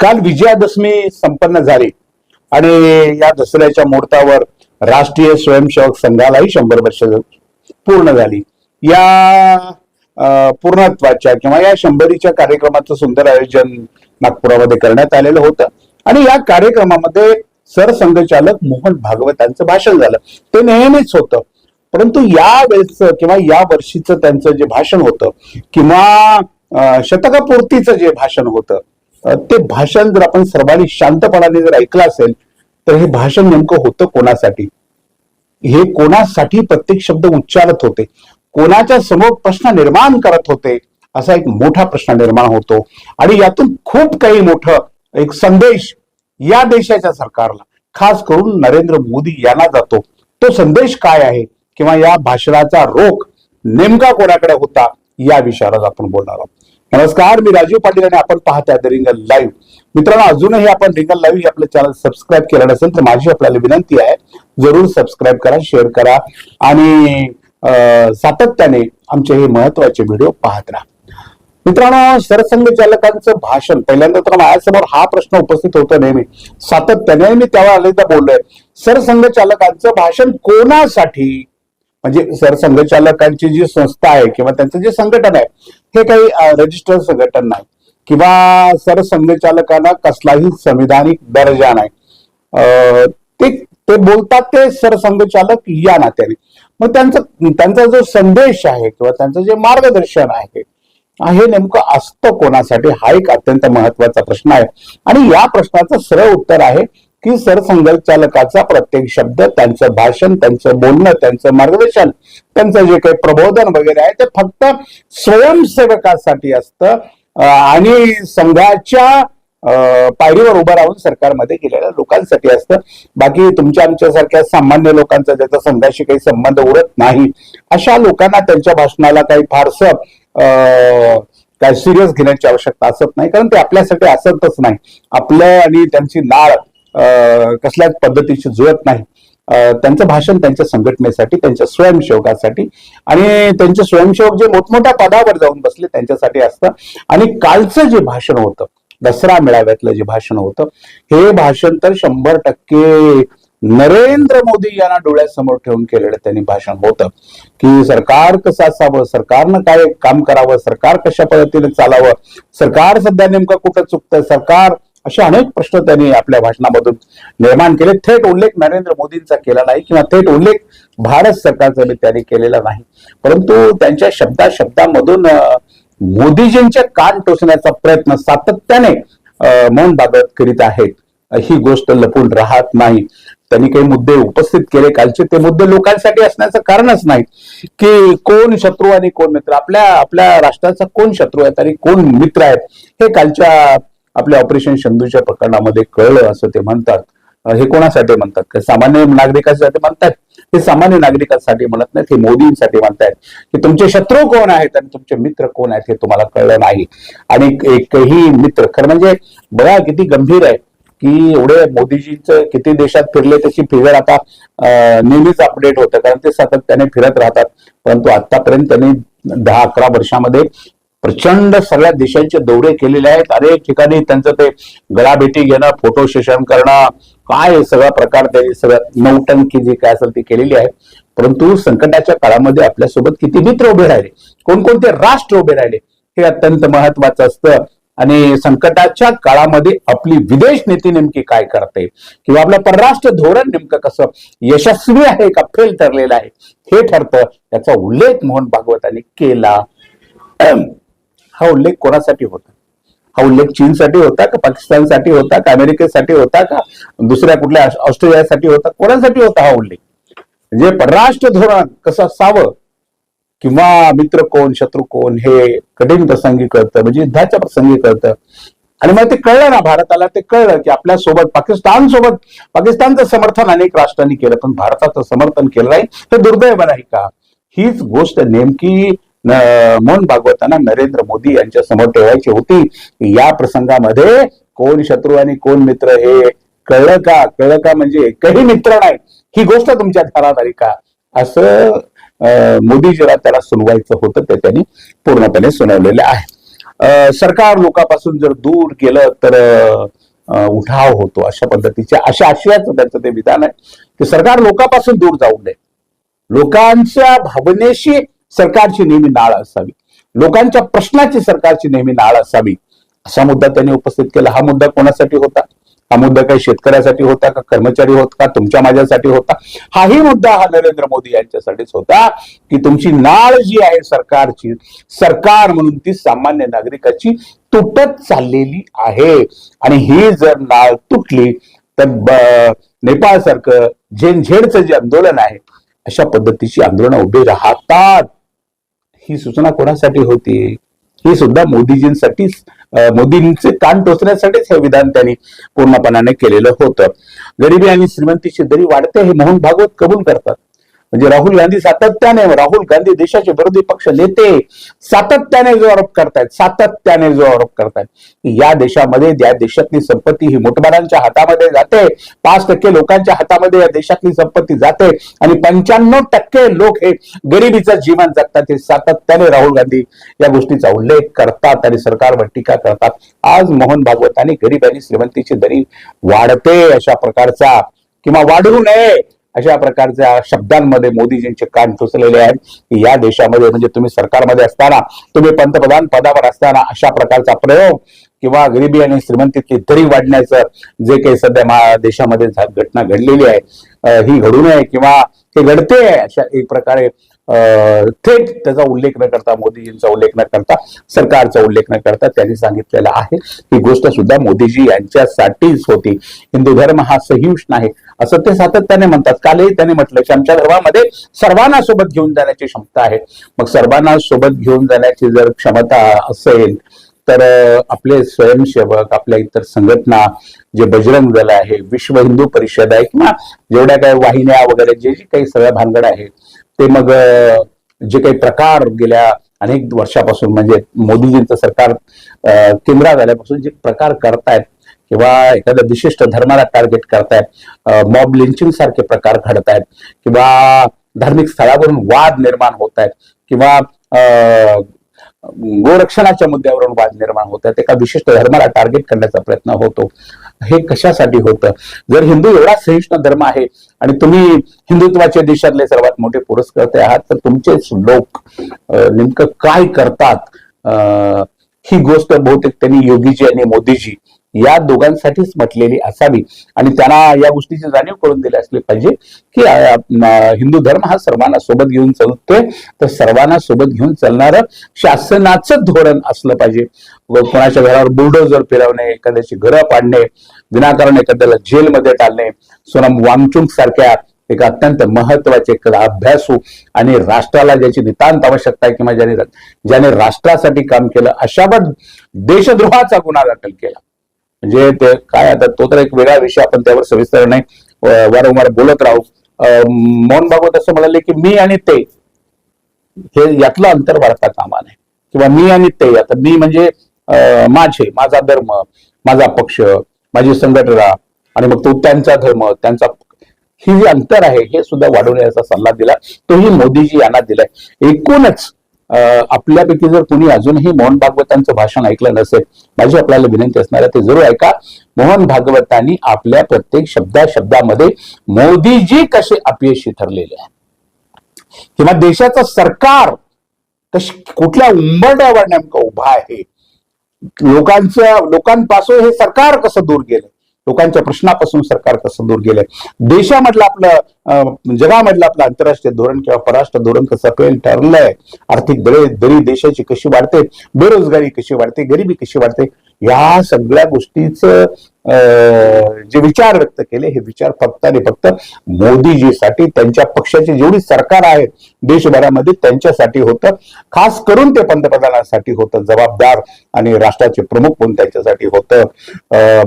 काल विजयादशमी संपन्न झाली. आणि या दसऱ्याच्या मुहूर्तावर राष्ट्रीय स्वयंसेवक संघालाही शंभर वर्ष पूर्ण झाली. या पूर्णत्वाच्या किंवा या शंभरीच्या कार्यक्रमाचं सुंदर आयोजन नागपुरामध्ये करण्यात आलेलं होतं. आणि या कार्यक्रमामध्ये सरसंघचालक मोहन भागवतांचं भाषण झालं. ते नेहमीच होतं. परंतु या वेळेचं किंवा या वर्षीचं त्यांचं जे भाषण होतं किंवा शतकापूर्तीचं जे भाषण होतं ते भाषण जर आपण सर्वांनी शांतपणाने जर ऐकलं असेल तर हे भाषण नेमकं होतं कोणासाठी? हे कोणासाठी प्रत्येक शब्द उच्चारत होते? कोणाच्या समोर प्रश्न निर्माण करत होते? असा एक मोठा प्रश्न निर्माण होतो. आणि यातून खूप काही मोठं एक संदेश या देशाच्या सरकारला खास करून नरेंद्र मोदी यांना जातो. तो संदेश काय आहे? किंवा या भाषणाचा रोख नेमका कोणाकडे होता? या विषयावर आपण बोलणार आहोत. नमस्कार मी राजीव पाटील आणि आपण पाहताय द रिंगल लाईव्ह मित्रांनो अजूनही आपण रिंगल लाईव्ह हे आपलं चॅनल सबस्क्राईब केलं नसेल तर माझी आपल्याला विनंती आहे जरूर सबस्क्राईब करा शेअर करा आणि सातत्याने आमचे हे महत्त्वाचे व्हिडिओ पाहत राहा. मित्रांनो सरसंघचालकांचं भाषण पहिल्यांदा तर माझ्यासमोर हा प्रश्न उपस्थित होतो नेहमी. सातत्याने मी त्यावर अनेकदा बोललोय. सरसंघचालकांचं भाषण कोणासाठी? म्हणजे सरसंघचालकांची जी संस्था आहे किंवा त्यांचं जे संघटन आहे हे काही रजिस्टर्ड संघटन नाही. किंवा सरसंघचालकांना कसलाही संविधानिक दर्जा नाही. अं, ते ते बोलतात ते सरसंघचालक या नात्याने. मग त्यांचं त्यांचा जो संदेश आहे किंवा त्यांचं जे मार्गदर्शन आहे हे नेमकं असतं कोणासाठी? हा एक अत्यंत महत्त्वाचा प्रश्न आहे. आणि या प्रश्नाचं सरळ उत्तर आहे की सरसंघचालकाचा प्रत्येक शब्द त्यांचं भाषण त्यांचं बोलणं त्यांचं मार्गदर्शन त्यांचं जे काही प्रबोधन वगैरे आहे ते फक्त स्वयंसेवकासाठी असतं. आणि संघाच्या अं, पायरीवर उभं राहून सरकारमध्ये गेलेल्या लोकांसाठी असतं. बाकी तुमच्या आमच्यासारख्या सामान्य लोकांचा ज्याचा संघाशी काही संबंध उरत नाही अशा लोकांना त्यांच्या भाषणाला काही फारसं अं, काय सिरियस घेण्याची आवश्यकता असत नाही. कारण ते आपल्यासाठी असतच नाही. आपलं आणि त्यांची नाळ कसल्याच पद्धतीशी जुळत नाही. त्यांचं भाषण त्यांच्या संघटनेसाठी त्यांच्या स्वयंसेवकासाठी आणि त्यांचे स्वयंसेवक जे मोठमोठ्या पदावर जाऊन बसले त्यांच्यासाठी असतं. आणि कालचं जे भाषण होतं दसरा मेळाव्यातलं जे भाषण होतं हे भाषण तर शंभर टक्के नरेंद्र मोदी यांना डोळ्यासमोर ठेवून केलेलं त्यांनी भाषण होतं. की सरकार कसं असावं सरकारनं काय काम करावं सरकार कशा पद्धतीने चालावं सरकार सध्या नेमकं कुठं चुकतं सरकार असे अनेक प्रश्न त्यांनी आपल्या भाषणामधून निर्माण केले. थेट उल्लेख नरेंद्र मोदींचा केला नाही किंवा थेट उल्लेख भारत सरकारचा मी त्यांनी केलेला नाही. परंतु त्यांच्या शब्दा शब्दामधून मोदीजींचे कान टोचण्याचा प्रयत्न सातत्याने अं, मोहन करीत आहेत. ही गोष्ट लपून राहत नाही. त्यांनी काही मुद्दे उपस्थित केले. कालचे ते मुद्दे लोकांसाठी असण्याचं कारणच नाही की कोण शत्रू आणि कोण मित्र? आपल्या आपल्या राष्ट्राचा कोण शत्रू आहेत आणि कोण मित्र आहेत? हे कालच्या आपल्या ऑपरेशन शंधूच्या प्रकरणामध्ये कळलं असं ते म्हणतात. हे कोणासाठी म्हणतात? का सामान्य नागरिकांसाठी म्हणतात? हे सामान्य नागरिकांसाठी म्हणत नाहीत हे मोदींसाठी म्हणतायत. की तुमचे शत्रू कोण आहेत आणि तुमचे मित्र कोण आहेत हे तुम्हाला कळलं नाही. आणि एकही मित्र खरं म्हणजे बघा किती गंभीर आहे की एवढे मोदीजींचं किती देशात फिरले त्याची फिगर आता नेहमीच अपडेट होतं. कारण ते सातत्याने फिरत राहतात. परंतु आतापर्यंत त्यांनी दहा अकरा वर्षामध्ये प्रचंड सगळ्या देशांचे दौरे केलेले आहेत. अनेक ठिकाणी त्यांचं ते गळाभेटी घेणं फोटो सेशन करणं काय सगळा प्रकार त्यांनी सगळं नौटंकी जी काय असेल ती केलेली आहे. परंतु संकटाच्या काळामध्ये आपल्यासोबत किती मित्र उभे राहिले? कोणकोणते राष्ट्र उभे राहिले? हे अत्यंत महत्वाचं असतं. आणि संकटाच्या काळामध्ये आपली विदेश नीती नेमकी काय करते? किंवा आपलं परराष्ट्र धोरण नेमकं कसं? यशस्वी आहे का? फेल ठरलेलं आहे? हे ठरतं. याचा उल्लेख मोहन भागवतांनी केला. हा उल्लेख कोणासाठी होता? हा उल्लेख चीनसाठी होता का पाकिस्तानसाठी होता का अमेरिकेसाठी होता का दुसऱ्या कुठल्या ऑस्ट्रेलियासाठी होता? कोणासाठी होता हा उल्लेख? म्हणजे परराष्ट्र धोरण कसं असावं? किंवा मित्र कोण शत्रू कोण हे कठीण प्रसंगी कळतं म्हणजे युद्धाच्या प्रसंगी कळतं. आणि मग ते कळलं ना भारताला ते कळलं की आपल्यासोबत पाकिस्तान सोबत पाकिस्तानचं समर्थन अनेक राष्ट्रांनी केलं पण भारताचं समर्थन केलं नाही. हे दुर्दैव नाही का? हीच गोष्ट नेमकी मन भागवताना भागवतांना नरेंद्र मोदी यांच्या समोर ठेवायची होती. की या प्रसंगामध्ये कोण शत्रू आणि कोण मित्र हे कळलं का? कळलं का म्हणजे एकही मित्र नाही. ही गोष्ट तुमच्या ध्यानात आली का? असं मोदी मोदीजीला त्याला सुनवायचं होतं ते त्यांनी पूर्णपणे सुनावलेलं आहे. अं, सरकार लोकांपासून जर दूर गेलं तर उठाव होतो अशा पद्धतीचे अशा आशयाचं त्यांचं ते विधान आहे की सरकार लोकांपासून दूर जाऊ नये. लोकांच्या भावनेशी सरकारची नेहमी नाळ असावी. लोकांच्या प्रश्नाची सरकारची नेहमी नाळ असावी. असा मुद्दा त्यांनी उपस्थित केला. हा मुद्दा कोणासाठी होता? हा मुद्दा काही शेतकऱ्यासाठी होता का कर्मचारी होता का? तुमच्या माझ्यासाठी होता? हाही मुद्दा हा नरेंद्र मोदी यांच्यासाठीच होता की तुमची नाळ जी आहे सरकारची सरकार म्हणून ती सामान्य नागरिकाची तुटत चाललेली आहे. आणि ही जर नाळ तुटली तर ब- नेपाळ सारखं जे आंदोलन आहे अशा पद्धतीची आंदोलनं उभी राहतात. ही सूचना कोणासाठी होती? हे सुद्धा मोदीजींसाठीच मोदींचे कान टोचण्यासाठीच हे विधान त्यांनी पूर्णपणाने केलेलं होतं. गरिबी आणि श्रीमंतीची दरी वाढते हे मोहन भागवत कबूल करतात. म्हणजे राहुल गांधी सातत्याने राहुल गांधी देशाचे विरोधी पक्ष नेते सातत्याने जो आरोप करतायत सातत्याने जो आरोप करतायत की या देशामध्ये या देशातली संपत्ती ही मोठमारांच्या हातामध्ये जाते. पाच टक्के लोकांच्या हातामध्ये या देशातली संपत्ती जाते आणि पंच्याण्णव टक्के लोक हे गरिबीचं जीवन जगतात. हे सातत्याने राहुल गांधी या गोष्टीचा उल्लेख करतात आणि सरकारवर टीका करतात. आज मोहन भागवत आणि गरीब आणि श्रीमंतीची दरी वाढते अशा प्रकारचा किंवा वाढू नये अशा प्रकारच्या शब्दांमध्ये मोदीजींचे कान टोचलेले आहेत की या देशामध्ये म्हणजे तुम्ही सरकारमध्ये असताना तुम्ही पंतप्रधान पदावर असताना अशा प्रकारचा प्रयोग किंवा गरिबी आणि श्रीमंतीतली दरी वाढण्याचं जे काही सध्या मा- देशामध्ये घटना घडलेली आहे ही घडू नये किंवा हे घडते अशा एक प्रकारे थेट त्याचा उल्लेख न करता मोदीजींचा उल्लेख न करता सरकारचा उल्लेख न करता त्यांनी सांगितलेलं आहे. ही गोष्ट सुद्धा मोदीजी यांच्यासाठीच होती. हिंदू धर्म हा सहिष्ण आहे. असं ते सातत्याने म्हणतात. कालही त्याने म्हटलं की आमच्या धर्मामध्ये सर्वांना सोबत घेऊन जाण्याची क्षमता आहे. मग सर्वांना सोबत घेऊन जाण्याची जर क्षमता असेल तर आपले स्वयंसेवक आपल्या इतर संघटना जे बजरंग दल आहे विश्व हिंदू परिषद आहे किंवा जेवढ्या काही वाहिन्या वगैरे जे जे काही सगळ्या भानगड आहे ते मग जे काही प्रकार गेल्या अनेक वर्षापासून म्हणजे मोदीजींचं सरकार केंद्रात आल्यापासून जे प्रकार करतायत किंवा एखाद्या विशिष्ट धर्माला टार्गेट करतायत मॉब लिंचिंग सारखे प्रकार आहेत किंवा धार्मिक स्थळावरून वाद निर्माण होत आहेत किंवा गोरक्षणाच्या मुद्द्यावरून वाद निर्माण होत आहेत एका विशिष्ट धर्माला टार्गेट करण्याचा प्रयत्न होतो. हे कशासाठी होतं? जर हिंदू एवढा सहिष्णू धर्म आहे आणि तुम्ही हिंदुत्वाच्या देशातले सर्वात मोठे पुरस्कर्ते आहात तर तुमचेच लोक नेमकं काय करतात? ही गोष्ट बहुतेक त्यांनी योगीजी आणि मोदीजी या दोघांसाठीच म्हटलेली असावी. आणि त्यांना या गोष्टीची जाणीव करून दिली असली पाहिजे की हिंदू धर्म हा सर्वांना सोबत घेऊन चालतोय. तर सर्वांना सोबत घेऊन चालणारं शासनाचं धोरण असलं पाहिजे. व कोणाच्या घरावर बुलडोजर फिरवणे एखाद्याची घरं पाडणे विनाकारण एखाद्याला जेलमध्ये टाळणे सोनम वांगचुंग सारख्या एक अत्यंत महत्त्वाचे एक अभ्यासू आणि राष्ट्राला ज्याची नितांत आवश्यकता आहे किंवा ज्याने ज्याने राष्ट्रासाठी काम केलं अशावर देशद्रोहाचा गुन्हा दाखल केला. म्हणजे ते काय आता तो तर एक वेगळा विषय आपण त्यावर सविस्तर नाही वारंवार बोलत राहू. अं, मोहन भागवत असं म्हणाले की मी आणि ते हे यातलं अंतर वाढता कामा नये किंवा मी आणि ते आता मी म्हणजे माझे माझा धर्म माझा पक्ष माझी संघटना आणि मग तो त्यांचा धर्म त्यांचा ही जी अंतर आहे हे सुद्धा वाढवण्याचा सल्ला दिला. तोही मोदीजी यांना दिलाय. एकूणच आपल्यापैकी जर कोणी अजूनही मोहन भागवतांचं भाषण ऐकलं नसेल माझी आपल्याला विनंती असणार आहे ते जरूर ऐका. मोहन भागवतांनी आपल्या प्रत्येक शब्दा शब्दामध्ये मोदीजी कसे अपयशी ठरलेले आहे किंवा देशाचं सरकार कश कुठल्या उंबरड्यावर नेमकं उभा आहे. लोकांच्या लोकांपासून हे सरकार कसं दूर गेलं? लोकांच्या प्रश्नापासून सरकार कसं दूर गेलंय. देशामधलं आपलं अं, जगामधलं आपलं आंतरराष्ट्रीय धोरण किंवा परराष्ट्र धोरण कसं फेल ठरलंय आर्थिक दळे दरी देशाची कशी वाढते बेरोजगारी कशी वाढते गरिबी कशी वाढते या सगळ्या गोष्टीचं जे विचार व्यक्त केले हे विचार फक्त आणि फक्त मोदीजीसाठी त्यांच्या पक्षाची जेवढी सरकार आहे देशभरामध्ये त्यांच्यासाठी होतं. खास करून ते पंतप्रधानांसाठी होतं जबाबदार आणि राष्ट्राचे प्रमुख म्हणून त्यांच्यासाठी होतं.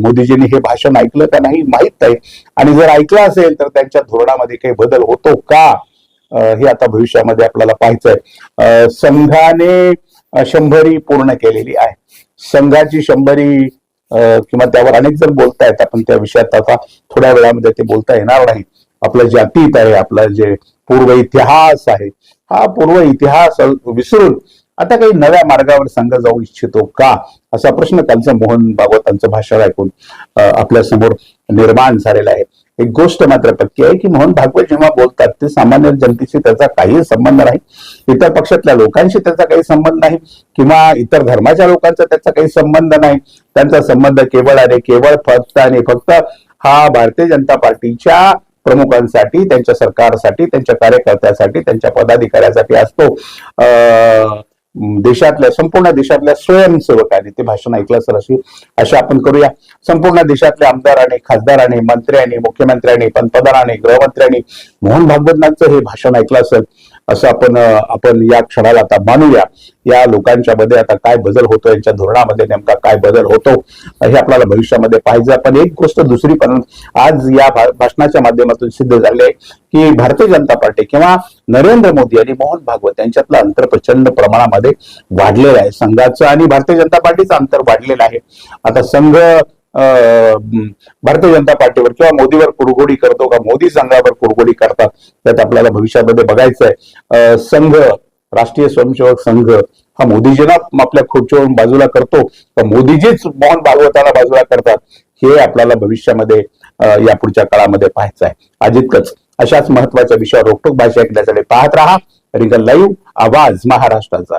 मोदीजींनी हे भाषण ऐकलं का नाही माहीत नाही. आणि जर ऐकलं असेल तर त्यांच्या धोरणामध्ये काही बदल होतो का? हे आता भविष्यामध्ये आपल्याला पाहायचंय. संघाने शंभरी पूर्ण केलेली आहे. संघाची शंभरी किंवा त्यावर अनेक जण बोलतायत आपण त्या विषयात आता थोड्या वेळामध्ये ते बोलता येणार नाही आपलं जे अतीत आहे आपला जे पूर्व इतिहास आहे हा पूर्व इतिहास विसरून आता काही नव्या मार्गावर संघ जाऊ इच्छितो का? असा प्रश्न त्यांचं मोहन भागवतांचं भाषण ऐकून आपल्यासमोर निर्माण झालेला आहे. एक गोष्ट मात्र पक्की आहे की मोहन भागवत जेव्हा बोलतात ते सामान्य जनतेशी त्याचा काही संबंध नाही. इतर पक्षातल्या लोकांशी त्याचा काही संबंध नाही किंवा इतर धर्माच्या लोकांचा त्याचा काही संबंध नाही. त्यांचा संबंध केवळ आणि केवळ फक्त आणि फक्त हा भारतीय जनता पार्टीच्या प्रमुखांसाठी त्यांच्या सरकारसाठी त्यांच्या कार्यकर्त्यासाठी त्यांच्या पदाधिकाऱ्यासाठी असतो. देशातल्या संपूर्ण देशातल्या स्वयंसेवकाने ते भाषण ऐकलं असेल अशी. अशा आपण करूया. संपूर्ण देशातल्या आमदारांनी खासदारांनी मंत्र्यांनी मुख्यमंत्र्यांनी पंतप्रधानांनी गृहमंत्र्यांनी मोहन भागवतांचं हे भाषण ऐकलं असेल असं आपण आपण या क्षणाला आता मानूया. या लोकांच्या मध्ये आता काय बदल होतो यांच्या धोरणामध्ये नेमका काय बदल होतो हे आपल्याला भविष्यामध्ये पाहिजे पण एक गोष्ट दुसरी पण आज या भा- भाषणाच्या माध्यमातून सिद्ध झाले की भारतीय जनता पार्टी किंवा नरेंद्र मोदी आणि मोहन भागवत यांच्यातलं अंतर प्रचंड प्रमाणामध्ये वाढलेलं आहे. संघाचं आणि भारतीय जनता पार्टीचं अंतर वाढलेलं आहे. आता संघ भारतीय जनता पार्टीवर किंवा मोदीवर कुरघोडी करतो का मोदी संघावर कुरघोडी करतात त्यात आपल्याला भविष्यामध्ये बघायचं आहे संघ राष्ट्रीय स्वयंसेवक संघ हा मोदीजींना आपल्या खुर्चीवरून बाजूला करतो. तर मोदीजीच मोहन भागवताला बाजूला करतात. हे आपल्याला भविष्यामध्ये या पुढच्या काळामध्ये पाहायचं आहे अजितकच अशाच महत्त्वाच्या विषयावर रोखोक भाषा ऐकण्यासाठी पाहत राहा. रिगल लाईव्ह आवाज महाराष्ट्राचा.